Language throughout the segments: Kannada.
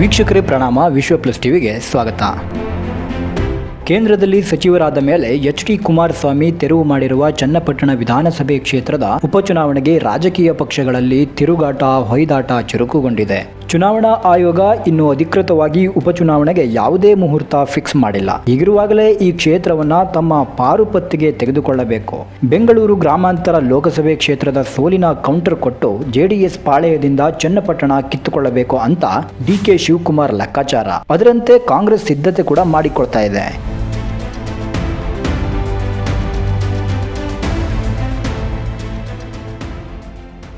ವೀಕ್ಷಕರೇ ಪ್ರಣಾಮ ವಿಶ್ವ ಪ್ಲಸ್ ಟಿವಿಗೆ ಸ್ವಾಗತ. ಕೇಂದ್ರದಲ್ಲಿ ಸಚಿವರಾದ ಮೇಲೆ ಎಚ್ ಡಿ ಕುಮಾರಸ್ವಾಮಿ ತೆರವು ಮಾಡಿರುವ ಚನ್ನಪಟ್ಟಣ ವಿಧಾನಸಭೆ ಕ್ಷೇತ್ರದ ಉಪಚುನಾವಣೆಗೆ ರಾಜಕೀಯ ಪಕ್ಷಗಳಲ್ಲಿ ತಿರುಗಾಟ, ಹೊಯ್ದಾಟ ಚುರುಕುಗೊಂಡಿದೆ. ಚುನಾವಣಾ ಆಯೋಗ ಇನ್ನು ಅಧಿಕೃತವಾಗಿ ಉಪಚುನಾವಣೆಗೆ ಯಾವುದೇ ಮುಹೂರ್ತ ಫಿಕ್ಸ್ ಮಾಡಿಲ್ಲ. ಈಗಿರುವಾಗಲೇ ಈ ಕ್ಷೇತ್ರವನ್ನ ತಮ್ಮ ಪಾರುಪತ್ತಿಗೆ ತೆಗೆದುಕೊಳ್ಳಬೇಕು. ಬೆಂಗಳೂರು ಗ್ರಾಮಾಂತರ ಲೋಕಸಭೆ ಕ್ಷೇತ್ರದ ಸೋಲಿನ ಕೌಂಟರ್ ಕೊಟ್ಟು ಜೆಡಿಎಸ್ ಪಾಳೆಯದಿಂದ ಚನ್ನಪಟ್ಟಣ ಕಿತ್ತುಕೊಳ್ಳಬೇಕು ಅಂತ ಡಿಕೆ ಶಿವಕುಮಾರ್ ಲೆಕ್ಕಾಚಾರ. ಅದರಂತೆ ಕಾಂಗ್ರೆಸ್ ಸಿದ್ಧತೆ ಕೂಡ ಮಾಡಿಕೊಳ್ತಾ ಇದೆ.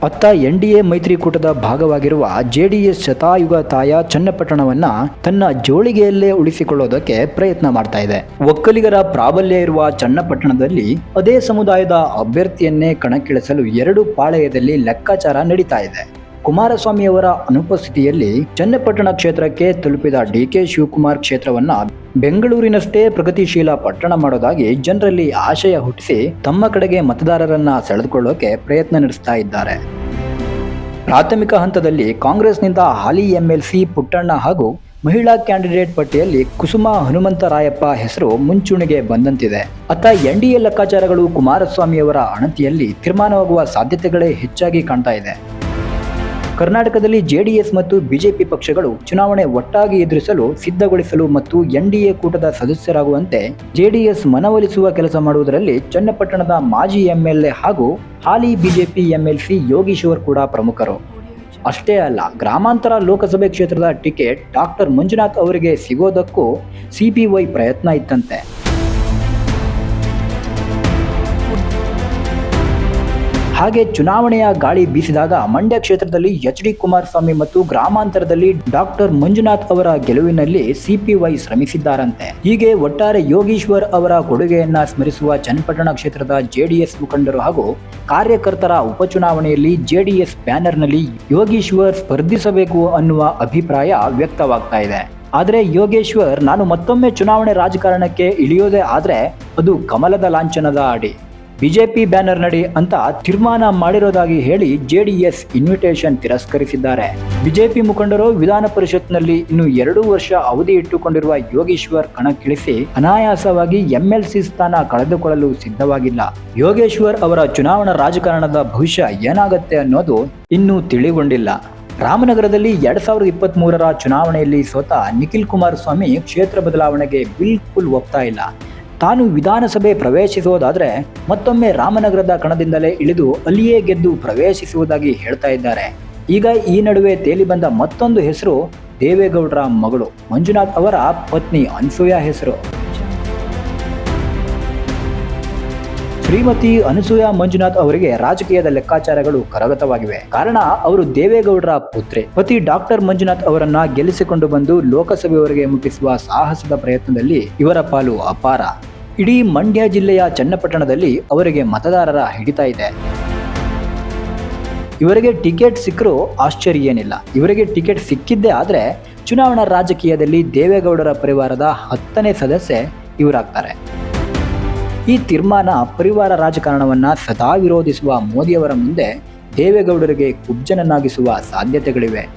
ಅತ್ತ ಎನ್ ಡಿ ಎ ಮೈತ್ರಿಕೂಟದ ಭಾಗವಾಗಿರುವ ಜೆಡಿಎಸ್ ಶತಾಯುಗತಾಯ ಚನ್ನಪಟ್ಟಣವನ್ನ ತನ್ನ ಜೋಳಿಗೆಯಲ್ಲೇ ಉಳಿಸಿಕೊಳ್ಳೋದಕ್ಕೆ ಪ್ರಯತ್ನ ಮಾಡ್ತಾ ಇದೆ. ಒಕ್ಕಲಿಗರ ಪ್ರಾಬಲ್ಯ ಇರುವ ಚನ್ನಪಟ್ಟಣದಲ್ಲಿ ಅದೇ ಸಮುದಾಯದ ಅಭ್ಯರ್ಥಿಯನ್ನೇ ಕಣಕ್ಕಿಳಿಸಲು ಎರಡು ಪಾಳೆಯದಲ್ಲಿ ಲೆಕ್ಕಾಚಾರ ನಡೀತಾ ಇದೆ. ಕುಮಾರಸ್ವಾಮಿಯವರ ಅನುಪಸ್ಥಿತಿಯಲ್ಲಿ ಚನ್ನಪಟ್ಟಣ ಕ್ಷೇತ್ರಕ್ಕೆ ತಲುಪಿದ ಡಿ ಕೆ ಶಿವಕುಮಾರ್ ಕ್ಷೇತ್ರವನ್ನ ಬೆಂಗಳೂರಿನಷ್ಟೇ ಪ್ರಗತಿಶೀಲ ಪಟ್ಟಣ ಮಾಡೋದಾಗಿ ಜನರಲ್ಲಿ ಆಶಯ ಹುಟ್ಟಿಸಿ ತಮ್ಮ ಕಡೆಗೆ ಮತದಾರರನ್ನ ಸೆಳೆದುಕೊಳ್ಳೋಕೆ ಪ್ರಯತ್ನ ನಡೆಸ್ತಾ ಇದ್ದಾರೆ. ಪ್ರಾಥಮಿಕ ಹಂತದಲ್ಲಿ ಕಾಂಗ್ರೆಸ್ನಿಂದ ಹಾಲಿ ಎಂಎಲ್ಸಿ ಪುಟ್ಟಣ್ಣ ಹಾಗೂ ಮಹಿಳಾ ಕ್ಯಾಂಡಿಡೇಟ್ ಪಟ್ಟಿಯಲ್ಲಿ ಕುಸುಮ ಹನುಮಂತರಾಯಪ್ಪ ಹೆಸರು ಮುಂಚೂಣಿಗೆ ಬಂದಂತಿದೆ. ಅತ್ತ ಎನ್ ಡಿ ಲೆಕ್ಕಾಚಾರಗಳು ಕುಮಾರಸ್ವಾಮಿಯವರ ಅಣತಿಯಲ್ಲಿ ತೀರ್ಮಾನವಾಗುವ ಸಾಧ್ಯತೆಗಳೇ ಹೆಚ್ಚಾಗಿ ಕಾಣ್ತಾ ಇದೆ. ಕರ್ನಾಟಕದಲ್ಲಿ ಜೆಡಿಎಸ್ ಮತ್ತು ಬಿಜೆಪಿ ಪಕ್ಷಗಳು ಚುನಾವಣೆ ಒಟ್ಟಾಗಿ ಎದುರಿಸಲು ಸಿದ್ಧಗೊಳಿಸಲು ಮತ್ತು ಎನ್ಡಿಎ ಕೂಟದ ಸದಸ್ಯರಾಗುವಂತೆ ಜೆಡಿಎಸ್ ಮನವೊಲಿಸುವ ಕೆಲಸ ಮಾಡುವುದರಲ್ಲಿ ಚನ್ನಪಟ್ಟಣದ ಮಾಜಿ ಎಂಎಲ್ಎ ಹಾಗೂ ಹಾಲಿ ಬಿಜೆಪಿ ಎಂಎಲ್ಸಿ ಯೋಗೀಶ್ವರ್ ಕೂಡ ಪ್ರಮುಖರು. ಅಷ್ಟೇ ಅಲ್ಲ, ಗ್ರಾಮಾಂತರ ಲೋಕಸಭೆ ಕ್ಷೇತ್ರದ ಟಿಕೆಟ್ ಡಾಕ್ಟರ್ ಮಂಜುನಾಥ್ ಅವರಿಗೆ ಸಿಗೋದಕ್ಕೂ ಸಿಪಿವೈ ಪ್ರಯತ್ನ ಇತ್ತಂತೆ. ಹಾಗೆ ಚುನಾವಣೆಯ ಗಾಳಿ ಬೀಸಿದಾಗ ಮಂಡ್ಯ ಕ್ಷೇತ್ರದಲ್ಲಿ ಎಚ್ ಡಿ ಕುಮಾರಸ್ವಾಮಿ ಮತ್ತು ಗ್ರಾಮಾಂತರದಲ್ಲಿ ಡಾಕ್ಟರ್ ಮಂಜುನಾಥ್ ಅವರ ಗೆಲುವಿನಲ್ಲಿ ಸಿಪಿವೈ ಶ್ರಮಿಸಿದ್ದಾರಂತೆ. ಹೀಗೆ ಒಟ್ಟಾರೆ ಯೋಗೀಶ್ವರ್ ಅವರ ಕೊಡುಗೆಯನ್ನ ಸ್ಮರಿಸುವ ಚನ್ನಪಟ್ಟಣ ಕ್ಷೇತ್ರದ ಜೆಡಿಎಸ್ ಮುಖಂಡರು ಹಾಗೂ ಕಾರ್ಯಕರ್ತರ ಉಪಚುನಾವಣೆಯಲ್ಲಿ ಜೆಡಿಎಸ್ ಬ್ಯಾನರ್ನಲ್ಲಿ ಯೋಗೀಶ್ವರ್ ಸ್ಪರ್ಧಿಸಬೇಕು ಅನ್ನುವ ಅಭಿಪ್ರಾಯ ವ್ಯಕ್ತವಾಗ್ತಾ ಇದೆ. ಆದರೆ ಯೋಗೇಶ್ವರ್, ನಾನು ಮತ್ತೊಮ್ಮೆ ಚುನಾವಣೆ ರಾಜಕಾರಣಕ್ಕೆ ಇಳಿಯೋದೇ ಆದರೆ ಅದು ಕಮಲದ ಲಾಂಛನದ ಅಡಿ. ಬಿಜೆಪಿ ಬ್ಯಾನರ್ ನಡಿ ಅಂತ ತೀರ್ಮಾನ ಮಾಡಿರೋದಾಗಿ ಹೇಳಿ ಜೆಡಿಎಸ್ ಇನ್ವಿಟೇಷನ್ ತಿರಸ್ಕರಿಸಿದ್ದಾರೆ. ಬಿಜೆಪಿ ಮುಖಂಡರು ವಿಧಾನ ಪರಿಷತ್ನಲ್ಲಿ ಇನ್ನು ಎರಡು ವರ್ಷ ಅವಧಿ ಇಟ್ಟುಕೊಂಡಿರುವ ಯೋಗೇಶ್ವರ್ ಕಣಕ್ಕಿಳಿಸಿ ಅನಾಯಾಸವಾಗಿ ಎಂಎಲ್ಸಿ ಸ್ಥಾನ ಕಳೆದುಕೊಳ್ಳಲು ಸಿದ್ಧವಾಗಿಲ್ಲ. ಯೋಗೇಶ್ವರ್ ಅವರ ಚುನಾವಣಾ ರಾಜಕಾರಣದ ಭವಿಷ್ಯ ಏನಾಗತ್ತೆ ಅನ್ನೋದು ಇನ್ನೂ ತಿಳಿಗೊಂಡಿಲ್ಲ. ರಾಮನಗರದಲ್ಲಿ ಎರಡ್ ಸಾವಿರದ ಇಪ್ಪತ್ತ್ ಮೂರರ ಚುನಾವಣೆಯಲ್ಲಿ ಸೋತ ನಿಖಿಲ್ ಕುಮಾರಸ್ವಾಮಿ ಕ್ಷೇತ್ರ ಬದಲಾವಣೆಗೆ ಬಿಲ್ಕುಲ್ ಒಪ್ತಾ ಇಲ್ಲ. ತಾನು ವಿಧಾನಸಭೆ ಪ್ರವೇಶಿಸುವುದಾದರೆ ಮತ್ತೊಮ್ಮೆ ರಾಮನಗರದ ಕಣದಿಂದಲೇ ಇಳಿದು ಅಲ್ಲಿಯೇ ಗೆದ್ದು ಪ್ರವೇಶಿಸುವುದಾಗಿ ಹೇಳ್ತಾ ಇದ್ದಾರೆ. ಈಗ ಈ ನಡುವೆ ತೇಲಿ ಬಂದ ಮತ್ತೊಂದು ಹೆಸರು ದೇವೇಗೌಡರ ಮಗಳು. ಮಂಜುನಾಥ್ ಅವರ ಪತ್ನಿ ಅನ್ಸೂಯ ಹೆಸರು. ಶ್ರೀಮತಿ ಅನಸೂಯ ಮಂಜುನಾಥ್ ಅವರಿಗೆ ರಾಜಕೀಯದ ಲೆಕ್ಕಾಚಾರಗಳು ಕರಗತವಾಗಿವೆ. ಕಾರಣ, ಅವರು ದೇವೇಗೌಡರ ಪುತ್ರಿ. ಪತಿ ಡಾಕ್ಟರ್ ಮಂಜುನಾಥ್ ಅವರನ್ನ ಗೆಲ್ಲಿಸಿಕೊಂಡು ಬಂದು ಲೋಕಸಭೆಯವರೆಗೆ ಮುಟ್ಟಿಸುವ ಸಾಹಸದ ಪ್ರಯತ್ನದಲ್ಲಿ ಇವರ ಪಾಲು ಅಪಾರ. ಇಡೀ ಮಂಡ್ಯ ಜಿಲ್ಲೆಯ ಚನ್ನಪಟ್ಟಣದಲ್ಲಿ ಅವರಿಗೆ ಮತದಾರರ ಹಿಡಿತ ಇದೆ. ಇವರಿಗೆ ಟಿಕೆಟ್ ಸಿಕ್ಕರೂ ಆಶ್ಚರ್ಯ ಏನಿಲ್ಲ ಇವರಿಗೆ ಟಿಕೆಟ್ ಸಿಕ್ಕಿದ್ದೇ ಆದರೆ ಚುನಾವಣಾ ರಾಜಕೀಯದಲ್ಲಿ ದೇವೇಗೌಡರ ಪರಿವಾರದ ಹತ್ತನೇ ಸದಸ್ಯೆ ಇವರಾಗ್ತಾರೆ. ಈ ತೀರ್ಮಾನ ಪರಿವಾರ ರಾಜಕಾರಣವನ್ನು ಸದಾ ವಿರೋಧಿಸುವ ಮೋದಿಯವರ ಮುಂದೆ ದೇವೇಗೌಡರಿಗೆ ಕುಬ್ಜನನ್ನಾಗಿಸುವ ಸಾಧ್ಯತೆಗಳಿವೆ.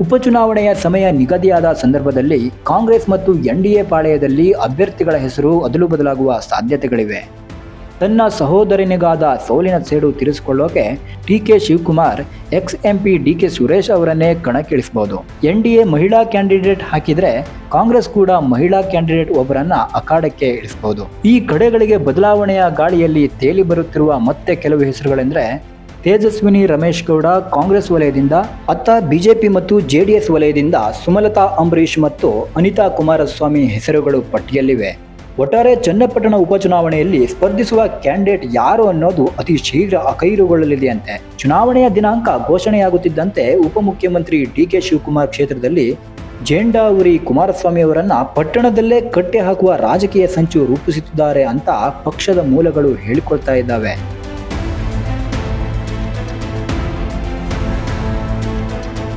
ಉಪಚುನಾವಣೆಯ ಸಮಯ ನಿಗದಿಯಾದ ಸಂದರ್ಭದಲ್ಲಿ ಕಾಂಗ್ರೆಸ್ ಮತ್ತು ಎನ್ಡಿಎ ಪಾಳೆಯದಲ್ಲಿ ಅಭ್ಯರ್ಥಿಗಳ ಹೆಸರು ಅದಲು ಬದಲಾಗುವ ಸಾಧ್ಯತೆಗಳಿವೆ. ತನ್ನ ಸಹೋದರನಿಗಾದ ಸೋಲಿನ ಸೇಡು ತೀರಿಸಿಕೊಳ್ಳೋಕೆ D K Shivakumar, ex MP D K Suresh ಅವರನ್ನೇ ಕಣಕ್ಕಿಳಿಸಬಹುದು ಎನ್ ಡಿ ಎ ಮಹಿಳಾ ಕ್ಯಾಂಡಿಡೇಟ್ ಹಾಕಿದ್ರೆ ಕಾಂಗ್ರೆಸ್ ಕೂಡ ಮಹಿಳಾ ಕ್ಯಾಂಡಿಡೇಟ್ ಒಬ್ಬರನ್ನ ಅಖಾಡಕ್ಕೆ ಇಳಿಸಬಹುದು ಈ ಕಡೆಗಳಿಗೆ ಬದಲಾವಣೆಯ ಗಾಳಿಯಲ್ಲಿ ತೇಲಿ ಬರುತ್ತಿರುವ ಮತ್ತೆ ಕೆಲವು ಹೆಸರುಗಳೆಂದರೆ ತೇಜಸ್ವಿನಿ ರಮೇಶ್ ಗೌಡ ಕಾಂಗ್ರೆಸ್ ವಲಯದಿಂದ, ಅತ್ತ ಬಿಜೆಪಿ ಮತ್ತು ಜೆಡಿಎಸ್ ವಲಯದಿಂದ ಸುಮಲತಾ ಅಂಬರೀಶ್ ಮತ್ತು ಅನಿತಾ ಕುಮಾರಸ್ವಾಮಿ ಹೆಸರುಗಳು ಪಟ್ಟಿಯಲ್ಲಿವೆ. ಒಟ್ಟಾರೆ ಚನ್ನಪಟ್ಟಣ ಉಪಚುನಾವಣೆಯಲ್ಲಿ ಸ್ಪರ್ಧಿಸುವ ಕ್ಯಾಂಡಿಡೇಟ್ ಯಾರು ಅನ್ನೋದು ಅತಿ ಶೀಘ್ರ ಅಕೈರುಗೊಳ್ಳಲಿದೆಯಂತೆ ಚುನಾವಣೆಯ ದಿನಾಂಕ ಘೋಷಣೆಯಾಗುತ್ತಿದ್ದಂತೆ ಉಪಮುಖ್ಯಮಂತ್ರಿ ಡಿ ಕೆ ಶಿವಕುಮಾರ್ ಕ್ಷೇತ್ರದಲ್ಲಿ ಜೇಂಡಾ ಉರಿ ಕುಮಾರಸ್ವಾಮಿ ಅವರನ್ನ ಪಟ್ಟಣದಲ್ಲೇ ಕಟ್ಟೆ ಹಾಕುವ ರಾಜಕೀಯ ಸಂಚು ರೂಪಿಸುತ್ತಿದ್ದಾರೆ ಅಂತ ಪಕ್ಷದ ಮೂಲಗಳು ಹೇಳಿಕೊಳ್ತಾ ಇದ್ದಾವೆ.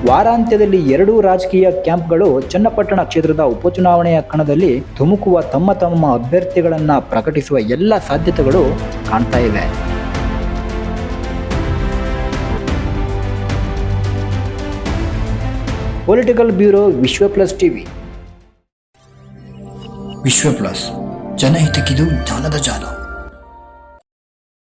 ವಾರಾಂತ್ಯದಲ್ಲಿ ಎರಡೂ ರಾಜಕೀಯ ಕ್ಯಾಂಪ್ಗಳು ಚನ್ನಪಟ್ಟಣ ಕ್ಷೇತ್ರದ ಉಪಚುನಾವಣೆಯ ಕಣದಲ್ಲಿ ಧುಮುಕುವ ತಮ್ಮ ತಮ್ಮ ಅಭ್ಯರ್ಥಿಗಳನ್ನು ಪ್ರಕಟಿಸುವ ಎಲ್ಲ ಸಾಧ್ಯತೆಗಳು ಕಾಣ್ತಾ ಇವೆ. Political bureau Vishwa plus TV. Vishwa plus. ಜನಹಿತಕ್ಕಿದು ಜ್ಞಾನದ ಜಾಲ.